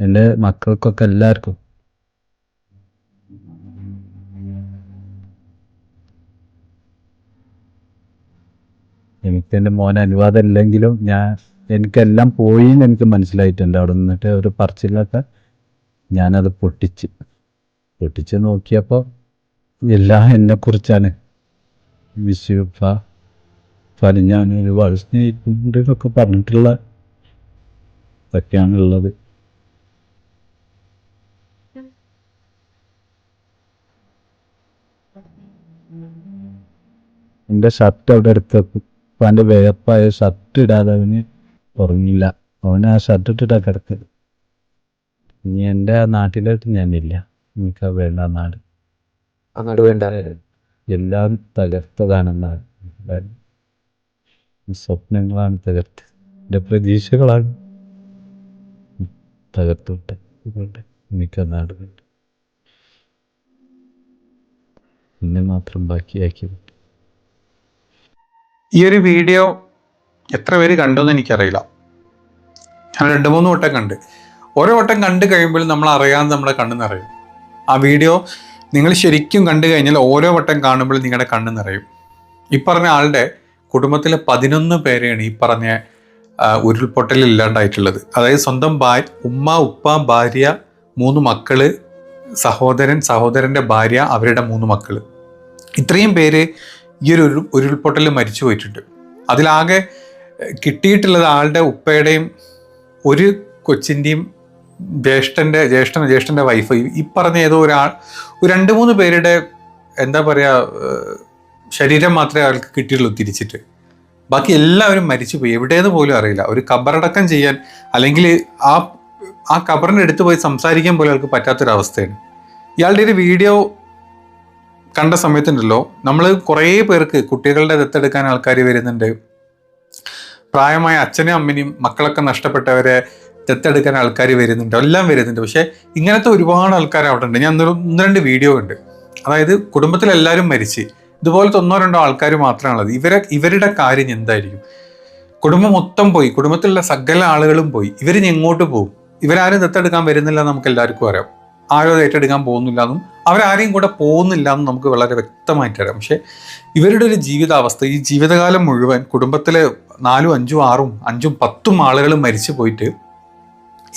എന്റെ മക്കൾക്കൊക്കെ എല്ലാവർക്കും. എനിക്ക് എന്റെ മോൻ അനുവാദം ഇല്ലെങ്കിലും ഞാൻ എനിക്കെല്ലാം പോയി എന്ന് എനിക്ക് മനസ്സിലായിട്ടുണ്ട്. അവിടെ നിന്നിട്ട് ഒരു പറച്ചിലൊക്കെ ഞാനത് പൊട്ടിച്ച്. പൊട്ടിച്ച് നോക്കിയപ്പോൾ എല്ലാം എന്നെക്കുറിച്ചാണ്. വിശ്വപ്പ ഫലിഞ്ഞാൻ ഒരുപാട് സ്നേഹിക്കുന്നുണ്ട് എന്നൊക്കെ പറഞ്ഞിട്ടുള്ള ഇതൊക്കെയാണുള്ളത്. എന്റെ ഷർട്ട് അവിടെ എടുത്ത് അപ്പം എന്റെ വേർപ്പായ ഷർട്ട് ഇടാതെ അവന് ഉറങ്ങില്ല. അവൻ ആ ഷർട്ട് ഇട്ടിട്ടാ കിടക്ക് ഇനി എന്റെ ആ നാട്ടിലോട്ട് ഞാനില്ല. എനിക്ക് ആ വേണ്ട ആ നാട്. അങ്ങോട്ട് വേണ്ട. എല്ലാം തകർത്തതാണെന്നാണ് സ്വപ്നങ്ങളാണ് തകർത്ത് എന്റെ പ്രതീക്ഷകളാണ് തകർത്തുവിട്ട് അതുകൊണ്ട് എനിക്ക് ആ നാട് വേണ്ട. എന്നെ മാത്രം ബാക്കിയാക്കി. ഈ ഒരു വീഡിയോ എത്ര പേര് കണ്ടു എന്ന് എനിക്കറിയില്ല. ഞാൻ രണ്ട് മൂന്ന് വട്ടം കണ്ട്. ഓരോ വട്ടം കണ്ടു കഴിയുമ്പോൾ നമ്മൾ അറിയാൻ നമ്മളെ കണ്ണു നിറയും. ആ വീഡിയോ നിങ്ങൾ ശരിക്കും കണ്ടു കഴിഞ്ഞാൽ ഓരോ വട്ടം കാണുമ്പോൾ നിങ്ങളുടെ കണ്ണു നിറയും. ഈ പറഞ്ഞ ആളുടെ കുടുംബത്തിലെ പതിനൊന്ന് പേരെയാണ് ഈ പറഞ്ഞ ഉരുൾപൊട്ടലിൽ ഇല്ലാണ്ടായിട്ടുള്ളത്. അതായത് സ്വന്തം ഭാര്യ ഉമ്മ ഉപ്പ ഭാര്യ മൂന്ന് മക്കൾ സഹോദരൻ സഹോദരന്റെ ഭാര്യ അവരുടെ മൂന്ന് മക്കൾ ഇത്രയും പേര് ഈ ഒരു ഉരുൾപൊട്ടലിൽ മരിച്ചു പോയിട്ടുണ്ട്. അതിലാകെ കിട്ടിയിട്ടുള്ളത് ആളുടെ ഉപ്പയുടെയും ഒരു കൊച്ചിന്റെയും ജ്യേഷ്ഠന്റെ ജ്യേഷ്ഠൻ ജ്യേഷ്ഠന്റെ വൈഫ് ഈ പറഞ്ഞ ഏതോ ഒരാൾ ഒരു രണ്ട് മൂന്ന് പേരുടെ എന്താ പറയുക ശരീരം മാത്രമേ അവർക്ക് കിട്ടിയുള്ളൂ തിരിച്ചിട്ട്. ബാക്കി എല്ലാവരും മരിച്ചുപോയി. എവിടെയെന്ന് പോലും അറിയില്ല. ഒരു കബറടക്കം ചെയ്യാൻ അല്ലെങ്കിൽ ആ ആ കബറിന്റെ അടുത്ത് പോയി സംസാരിക്കാൻ പോലും അയാൾക്ക് പറ്റാത്തൊരവസ്ഥയാണ്. ഇയാളുടെ ഒരു വീഡിയോ കണ്ട സമയത്തുണ്ടല്ലോ നമ്മൾ കുറേ പേർക്ക് കുട്ടികളുടെ ദത്തെടുക്കാൻ ആൾക്കാർ വരുന്നുണ്ട്. പ്രായമായ അച്ഛനും അമ്മനെയും മക്കളൊക്കെ നഷ്ടപ്പെട്ടവരെ ദത്തെടുക്കാൻ ആൾക്കാർ വരുന്നുണ്ട്. എല്ലാം വരുന്നുണ്ട്. പക്ഷേ ഇങ്ങനത്തെ ഒരുപാട് ആൾക്കാർ അവിടെ ഉണ്ട്. ഞാൻ ഒന്ന് രണ്ട് വീഡിയോ ഉണ്ട് അതായത് കുടുംബത്തിലെല്ലാവരും മരിച്ച്. ഇതുപോലത്തെ ഒന്നോ രണ്ടോ ആൾക്കാർ മാത്രമാണുള്ളത്. ഇവരെ ഇവരുടെ കാര്യം എന്തായിരിക്കും? കുടുംബം മൊത്തം പോയി. കുടുംബത്തിലുള്ള സകല ആളുകളും പോയി. ഇവരിനി എങ്ങോട്ട് പോകും? ഇവരാരും ദത്തെടുക്കാൻ വരുന്നില്ല നമുക്ക് എല്ലാവർക്കും അറിയാം. ആരോ ഏറ്റെടുക്കാൻ പോകുന്നില്ല എന്നും അവരാരെയും കൂടെ പോകുന്നില്ല എന്നും നമുക്ക് വളരെ വ്യക്തമായിട്ട് അറിയാം. പക്ഷേ ഇവരുടെ ഒരു ജീവിതാവസ്ഥ ഈ ജീവിതകാലം മുഴുവൻ കുടുംബത്തിലെ നാലും അഞ്ചും ആറും അഞ്ചും പത്തും ആളുകൾ മരിച്ചു പോയിട്ട്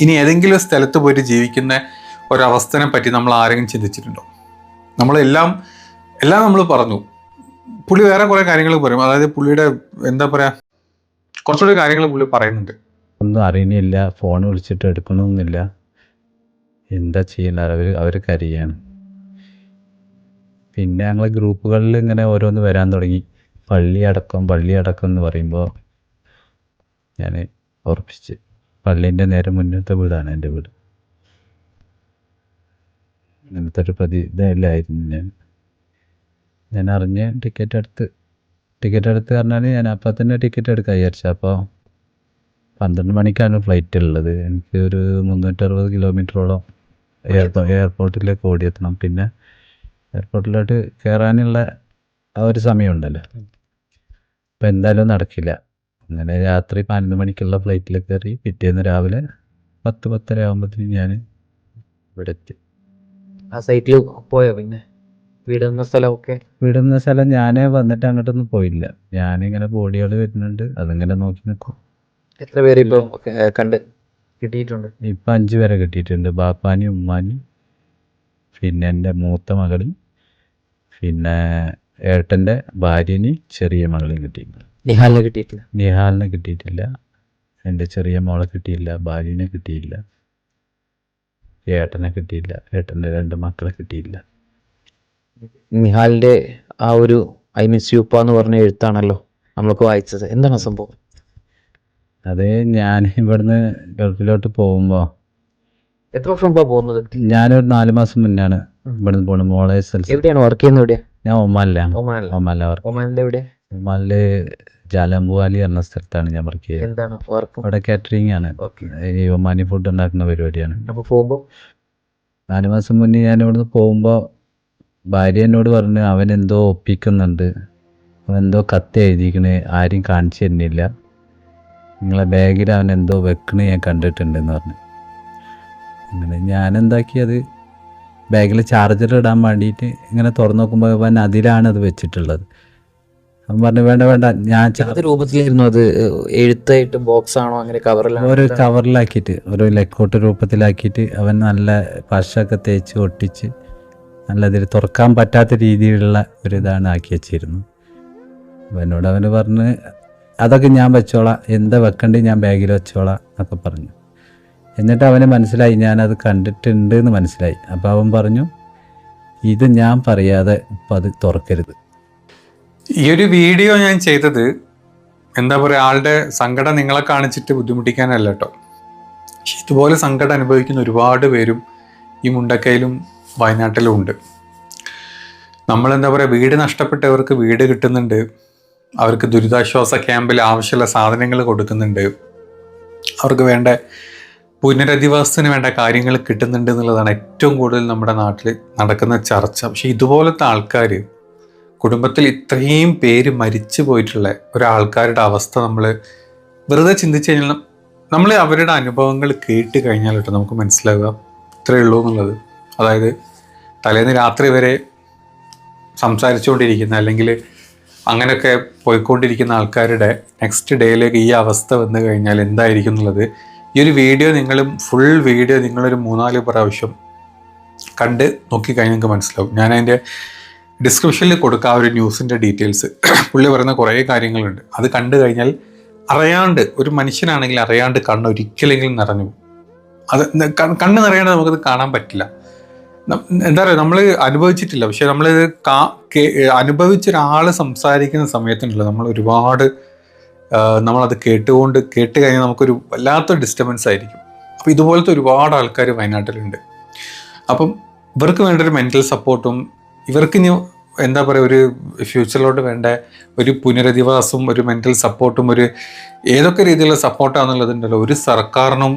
ഇനി ഏതെങ്കിലും സ്ഥലത്ത് പോയിട്ട് ജീവിക്കുന്ന ഒരവസ്ഥനെ പറ്റി നമ്മൾ ആരെങ്കിലും ചിന്തിച്ചിട്ടുണ്ടോ? നമ്മളെല്ലാം എല്ലാം നമ്മൾ പറഞ്ഞു. പുള്ളി വേറെ കുറേ കാര്യങ്ങൾ പറയും. അതായത് പുള്ളിയുടെ എന്താ പറയുക കുറച്ചുകൂടി കാര്യങ്ങൾ പുള്ളി പറയുന്നുണ്ട്. ഒന്നും അറിയണില്ല ഫോൺ വിളിച്ചിട്ട് എടുക്കണമെന്നില്ല എന്താ ചെയ്യണ്ട അവർ അവർ കരയാണ്. പിന്നെ ഞങ്ങൾ ഗ്രൂപ്പുകളിൽ ഇങ്ങനെ ഓരോന്ന് വരാൻ തുടങ്ങി. പള്ളി അടക്കം പള്ളി അടക്കം എന്ന് പറയുമ്പോൾ ഞാൻ ഉറപ്പിച്ച് പള്ളീന്റെ നേരെ മുന്നത്തെ വീടാണ് എന്റെ വീട്. അങ്ങനത്തെ ഒരു പ്രതി ഇതല്ലായിരുന്നു ഞാൻ. ഞാൻ അറിഞ്ഞ് ടിക്കറ്റ് എടുത്ത് ടിക്കറ്റ് എടുത്ത് പറഞ്ഞാൽ ഞാൻ അപ്പം തന്നെ ടിക്കറ്റ് എടുക്കാൻ വിചാരിച്ചു. അപ്പോൾ പന്ത്രണ്ട് മണിക്കാണ് ഫ്ലൈറ്റ് ഉള്ളത്. എനിക്ക് ഒരു മുന്നൂറ്ററുപത് കിലോമീറ്ററോളം എയർപോ എയർപോർട്ടിലേക്ക് ഓടിയെത്തണം. പിന്നെ എയർപോർട്ടിലോട്ട് കയറാനുള്ള ആ ഒരു സമയമുണ്ടല്ലോ. അപ്പം എന്തായാലും നടക്കില്ല. അങ്ങനെ രാത്രി പതിനൊന്ന് മണിക്കുള്ള ഫ്ലൈറ്റിൽ കയറി പിറ്റേന്ന് രാവിലെ പത്ത് പത്തര ആകുമ്പോഴത്തേക്കും ഞാൻ ഇവിടെ എത്തി ആ സൈറ്റിൽ പോയോ പിന്നെ? വീടുന്ന സ്ഥലമൊക്കെ? വീടുന്ന സ്ഥലം ഞാൻ വന്നിട്ട് അങ്ങോട്ടൊന്നും പോയില്ല. ഞാനിങ്ങനെ ബോഡികൾ വരുന്നുണ്ട്. അതിങ്ങനെ നോക്കി നിൽക്കും എത്ര പേര് ഇപ്പൊ കണ്ട്? കിട്ടിയിട്ടുണ്ട്. ഇപ്പം അഞ്ച് പേരെ കിട്ടിയിട്ടുണ്ട്. ബാപ്പാനി ഉമ്മാനി പിന്നെ എന്റെ മൂത്ത മകളും പിന്നെ ഏട്ടന്റെ ഭാര്യന് ചെറിയ മകളും കിട്ടിയിട്ടുണ്ട്. നിഹാലിനെ കിട്ടിയിട്ടില്ല? നിഹാലിനെ കിട്ടിയിട്ടില്ല. എന്റെ ചെറിയ മോളെ കിട്ടിയില്ല. ഭാര്യനെ കിട്ടിയില്ല. ഏട്ടനെ കിട്ടിയില്ല. ഏട്ടന്റെ രണ്ട് മക്കളെ കിട്ടിയില്ല. നിഹാലിന്റെ ആ ഒരു ഐ മിസ് യുപ്പ എന്ന് പറഞ്ഞ എഴുത്താണല്ലോ നമ്മൾക്ക് വായിച്ചത്. എന്താണ് സംഭവം? അത് ഞാൻ ഇവിടുന്ന് ഗൾഫിലോട്ട് പോകുമ്പോൾ എത്ര വർഷം മുമ്പാ പോകുന്നത്? ഞാനൊരു നാല് മാസം മുന്നാണ് ഇവിടുന്ന് പോണത്. മോളെ എവിടെയാണ്? വർക്ക് ചെയ്യുന്നത് എവിടെയാ? ഞാൻ ഒമാനിലാണ് ഒമാനില. ഒമാനിലെ വർക്ക് എവിടെ ഒമാനിൽ ജാലംബുവാലി എന്ന സ്ഥലത്താണ് ഞാൻ വർക്ക് ചെയ്യുന്നത് എന്താണ് വർക്ക് അവിടെ കാറ്ററിംഗ് ആണ്. ഓക്കെ ഈ ഒമാനി ഫുഡ് ഉണ്ടാക്കുന്ന പരിപാടിയാണ്. അപ്പൊ പോകുമ്പോ? നാല് മാസം മുന്നേ ഞാൻ ഇവിടുന്ന് പോകുമ്പോൾ ഭാര്യ എന്നോട് പറഞ്ഞു അവൻ എന്തോ ഒപ്പിക്കുന്നുണ്ട്. അവൻ എന്തോ കത്ത് എഴുതിക്കണ് ആരും കാണിച്ചു തരുന്നില്ല. നിങ്ങളെ ബാഗിൽ അവൻ എന്തോ വെക്കണേ ഞാൻ കണ്ടിട്ടുണ്ടെന്ന് പറഞ്ഞു. അങ്ങനെ ഞാൻ എന്താക്കി അത് ബാഗിൽ ചാർജർ ഇടാൻ വേണ്ടിയിട്ട് ഇങ്ങനെ തുറന്നു നോക്കുമ്പോൾ അവൻ അതിലാണ് അത് വെച്ചിട്ടുള്ളത്. അവൻ പറഞ്ഞു വേണ്ട വേണ്ട ഞാൻ രൂപത്തിലായിരുന്നു അത്? എഴുത്തായിട്ട് ബോക്സ് ആണോ അങ്ങനെ കവറിലാണോ? ഒരു കവറിലാക്കിയിട്ട് ഒരു ലെക്കോട്ട് രൂപത്തിലാക്കിയിട്ട് അവൻ നല്ല പശയൊക്കെ തേച്ച് ഒട്ടിച്ച് നല്ല ഇതിൽ തുറക്കാൻ പറ്റാത്ത രീതിയിലുള്ള ഒരു ഇതാണ് ആക്കി വെച്ചിരുന്നു അവനോട് എന്നോട് അവന് പറഞ്ഞ് അതൊക്കെ ഞാൻ വെച്ചോളാം. എന്താ വെക്കണ്ടേ ഞാൻ ബാഗിൽ വെച്ചോളാം എന്നൊക്കെ പറഞ്ഞു. എന്നിട്ട് അവന് മനസ്സിലായി ഞാനത് കണ്ടിട്ടുണ്ട് എന്ന് മനസ്സിലായി. അപ്പോൾ അവൻ പറഞ്ഞു ഇത് ഞാൻ പറയാതെ ഇപ്പം അത് തുറക്കരുത്. ഈ ഒരു വീഡിയോ ഞാൻ ചെയ്തത് എന്താ പറയുക ആളുടെ സങ്കടം നിങ്ങളെ കാണിച്ചിട്ട് ബുദ്ധിമുട്ടിക്കാനല്ല കേട്ടോ ഇതുപോലെ സങ്കടം അനുഭവിക്കുന്ന ഒരുപാട് പേരും ഈ മുണ്ടക്കയിലും വയനാട്ടിലും ഉണ്ട്. നമ്മളെന്താ പറയുക വീട് നഷ്ടപ്പെട്ടവർക്ക് വീട് കിട്ടുന്നുണ്ട്. അവർക്ക് ദുരിതാശ്വാസ ക്യാമ്പിൽ ആവശ്യമുള്ള സാധനങ്ങൾ കൊടുക്കുന്നുണ്ട്. അവർക്ക് വേണ്ട പുനരധിവാസത്തിന് വേണ്ട കാര്യങ്ങൾ കിട്ടുന്നുണ്ട് എന്നുള്ളതാണ് ഏറ്റവും കൂടുതൽ നമ്മുടെ നാട്ടിൽ നടക്കുന്ന ചർച്ച. പക്ഷെ ഇതുപോലത്തെ ആൾക്കാർ കുടുംബത്തിൽ ഇത്രയും പേര് മരിച്ചു പോയിട്ടുള്ള ഒരാൾക്കാരുടെ അവസ്ഥ നമ്മൾ വെറുതെ ചിന്തിച്ചു കഴിഞ്ഞാൽ നമ്മൾ അവരുടെ അനുഭവങ്ങൾ കേട്ട് കഴിഞ്ഞാൽ കേട്ടോ നമുക്ക് മനസ്സിലാവുക. ഇത്രയേ ഉള്ളൂ എന്നുള്ളത്. അതായത് തലേന്ന് രാത്രി വരെ സംസാരിച്ചുകൊണ്ടിരിക്കുന്ന അല്ലെങ്കിൽ അങ്ങനെയൊക്കെ പോയിക്കൊണ്ടിരിക്കുന്ന ആൾക്കാരുടെ നെക്സ്റ്റ് ഡേയിലേക്ക് ഈ അവസ്ഥ വന്നു കഴിഞ്ഞാൽ എന്തായിരിക്കും എന്നുള്ളത് ഈ ഒരു വീഡിയോ നിങ്ങളും ഫുൾ വീഡിയോ നിങ്ങളൊരു മൂന്നാൽ പ്രാവശ്യം കണ്ട് നോക്കിക്കഴിഞ്ഞാൽ നിങ്ങൾക്ക് മനസ്സിലാവും. ഞാൻ അതിന്റെ ഡിസ്ക്രിപ്ഷനിൽ കൊടുക്കാം ആ ഒരു ന്യൂസിന്റെ ഡീറ്റെയിൽസ് പുള്ളി പറയുന്ന കുറേ കാര്യങ്ങളുണ്ട്. അത് കണ്ടു കഴിഞ്ഞാൽ അറിയാണ്ട് ഒരു മനുഷ്യനാണെങ്കിൽ അറിയാണ്ട് കണ്ണ് ഒരിക്കലെങ്കിലും നിറഞ്ഞു. അത് കണ്ണ് നിറയാണ്ട് നമുക്കത് കാണാൻ പറ്റില്ല. എന്താ പറയുക നമ്മൾ അനുഭവിച്ചിട്ടില്ല. പക്ഷെ നമ്മൾ കാ അനുഭവിച്ച ഒരാൾ സംസാരിക്കുന്ന സമയത്തുണ്ടല്ലോ നമ്മൾ ഒരുപാട് നമ്മളത് കേട്ടുകൊണ്ട് കേട്ട് കഴിഞ്ഞാൽ നമുക്കൊരു വല്ലാത്ത ഡിസ്റ്റർബൻസ് ആയിരിക്കും. അപ്പോൾ ഇതുപോലത്തെ ഒരുപാട് ആൾക്കാർ വയനാട്ടിലുണ്ട്. അപ്പം ഇവർക്ക് വേണ്ട ഒരു മെന്റൽ സപ്പോർട്ടും ഇവർക്ക് ഇനി എന്താ പറയുക ഒരു ഫ്യൂച്ചറിലോട്ട് വേണ്ട ഒരു പുനരധിവാസവും ഒരു മെന്റൽ സപ്പോർട്ടും ഒരു ഏതൊക്കെ രീതിയിലുള്ള സപ്പോർട്ടാണെന്നുള്ളതുണ്ടല്ലോ ഒരു സർക്കാരിനും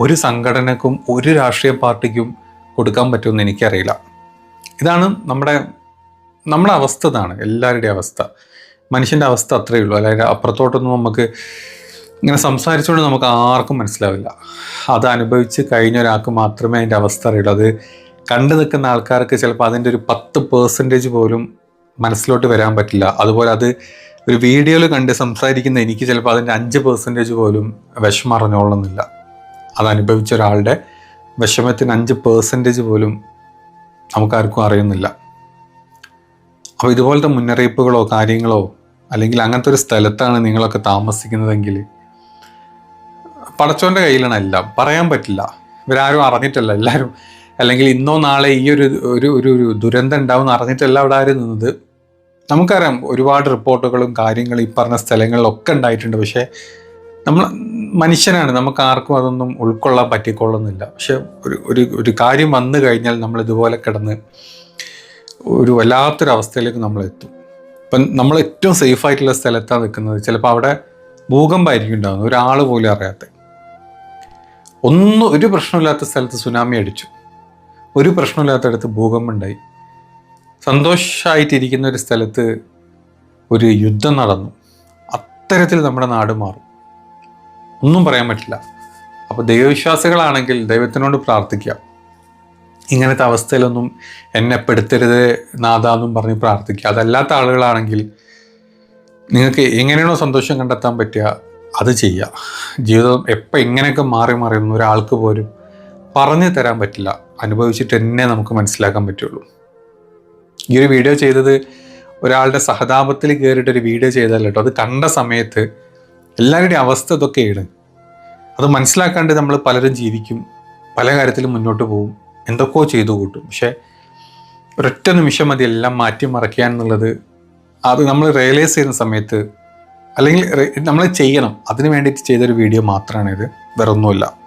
ഒരു സംഘടനക്കും ഒരു രാഷ്ട്രീയ പാർട്ടിക്കും കൊടുക്കാൻ പറ്റുമെന്ന് എനിക്കറിയില്ല. ഇതാണ് നമ്മുടെ നമ്മുടെ അവസ്ഥ ഇതാണ് എല്ലാവരുടെയും അവസ്ഥ. മനുഷ്യന്റെ അവസ്ഥ അത്രയേ ഉള്ളൂ. അല്ലാതെ അപ്പുറത്തോട്ടൊന്നും നമുക്ക് ഇങ്ങനെ സംസാരിച്ചുകൊണ്ട് നമുക്ക് ആർക്കും മനസ്സിലാവില്ല. അത് അനുഭവിച്ച് കഴിഞ്ഞ ഒരാൾക്ക് മാത്രമേ അതിന്റെ അവസ്ഥ അറിയുള്ളൂ. അത് കണ്ടു നിൽക്കുന്ന ആൾക്കാർക്ക് ചിലപ്പോൾ അതിന്റെ ഒരു പത്ത് പേഴ്സന്റേജ് പോലും മനസ്സിലോട്ട് വരാൻ പറ്റില്ല. അതുപോലെ അത് ഒരു വീഡിയോയിൽ കണ്ട് സംസാരിക്കുന്ന എനിക്ക് ചിലപ്പോൾ അതിന്റെ അഞ്ച് പേഴ്സന്റേജ് പോലും വിഷമറിഞ്ഞോളുന്നില്ല അത് അനുഭവിച്ച ഒരാളുടെ വിഷമത്തിന് അഞ്ച് പേഴ്സന്റേജ് പോലും നമുക്കാർക്കും അറിയുന്നില്ല. അപ്പോൾ ഇതുപോലത്തെ മുന്നറിയിപ്പുകളോ കാര്യങ്ങളോ അല്ലെങ്കിൽ അങ്ങനത്തെ ഒരു സ്ഥലത്താണ് നിങ്ങളൊക്കെ താമസിക്കുന്നതെങ്കിൽ പടച്ചോന്റെ കയ്യിലാണ് എല്ലാം. പറയാൻ പറ്റില്ല. ഇവരാരും അറിഞ്ഞിട്ടല്ല. എല്ലാവരും അല്ലെങ്കിൽ ഇന്നോ നാളെ ഈ ഒരു ഒരു ഒരു ഒരു ദുരന്തം ഉണ്ടാവും അറിഞ്ഞിട്ടല്ല അവിടെ ആരും നിന്നത്. നമുക്കറിയാം ഒരുപാട് റിപ്പോർട്ടുകളും കാര്യങ്ങളും ഈ പറഞ്ഞ സ്ഥലങ്ങളിലൊക്കെ ഉണ്ടായിട്ടുണ്ട്. പക്ഷേ നമ്മൾ മനുഷ്യനാണ്. നമുക്ക് ആർക്കും അതൊന്നും ഉൾക്കൊള്ളാൻ പറ്റിക്കൊള്ളുന്നില്ല. പക്ഷെ ഒരു ഒരു ഒരു കാര്യം വന്നു കഴിഞ്ഞാൽ നമ്മൾ ഇതുപോലെ കിടന്ന് ഒരു വല്ലാത്തൊരവസ്ഥയിലേക്ക് നമ്മൾ എത്തും ഇപ്പം നമ്മൾ ഏറ്റവും സേഫ് ആയിട്ടുള്ള സ്ഥലത്താണ് നിൽക്കുന്നത്. ചിലപ്പോൾ അവിടെ ഭൂകമ്പമായിരിക്കും ഉണ്ടാകുന്നത് ഒരാൾ പോലും അറിയാത്ത. ഒന്നും ഒരു പ്രശ്നമില്ലാത്ത സ്ഥലത്ത് സുനാമി അടിച്ചു. ഒരു പ്രശ്നമില്ലാത്തടത്ത് ഭൂകമ്പം ഉണ്ടായി സന്തോഷമായിട്ടിരിക്കുന്ന ഒരു സ്ഥലത്ത് ഒരു യുദ്ധം നടന്നു. അത്തരത്തിൽ നമ്മുടെ നാട് മാറും. ഒന്നും പറയാൻ പറ്റില്ല. അപ്പോൾ ദൈവവിശ്വാസികളാണെങ്കിൽ ദൈവത്തിനോട് പ്രാർത്ഥിക്കുക. ഇങ്ങനത്തെ അവസ്ഥയിലൊന്നും എന്നെ പെടുത്തരുത് നാഥാന്നും പറഞ്ഞ് പ്രാർത്ഥിക്കുക. അതല്ലാത്ത ആളുകളാണെങ്കിൽ നിങ്ങൾക്ക് എങ്ങനെയാണോ സന്തോഷം കണ്ടെത്താൻ പറ്റുക അത് ചെയ്യുക. ജീവിതം എപ്പോൾ എങ്ങനെയൊക്കെ മാറി മാറി ഒരാൾക്ക് പോലും പറഞ്ഞു തരാൻ പറ്റില്ല. അനുഭവിച്ചിട്ട് തന്നെ നമുക്ക് മനസ്സിലാക്കാൻ പറ്റുള്ളൂ. ഈ ഒരു വീഡിയോ ചെയ്തത് ഒരാളുടെ സഹതാപത്തിൽ കയറിയിട്ട് ഒരു വീഡിയോ ചെയ്തല്ല അത് കണ്ട സമയത്ത് എല്ലാവരുടെയും അവസ്ഥ ഇതൊക്കെയാണ്. അത് മനസ്സിലാക്കാണ്ട് നമ്മൾ പലരും ജീവിക്കും പല കാര്യത്തിലും മുന്നോട്ട് പോകും എന്തൊക്കെയോ ചെയ്തു കൂട്ടും. പക്ഷേ ഒരൊറ്റ നിമിഷം മതി എല്ലാം മാറ്റി മറയ്ക്കുക എന്നുള്ളത്. അത് നമ്മൾ റിയലൈസ് ചെയ്യുന്ന സമയത്ത് അല്ലെങ്കിൽ നമ്മൾ ചെയ്യണം. അതിന് വേണ്ടിയിട്ട് ചെയ്തൊരു വീഡിയോ മാത്രമാണ് ഇത് വേറെ ഒന്നുമില്ല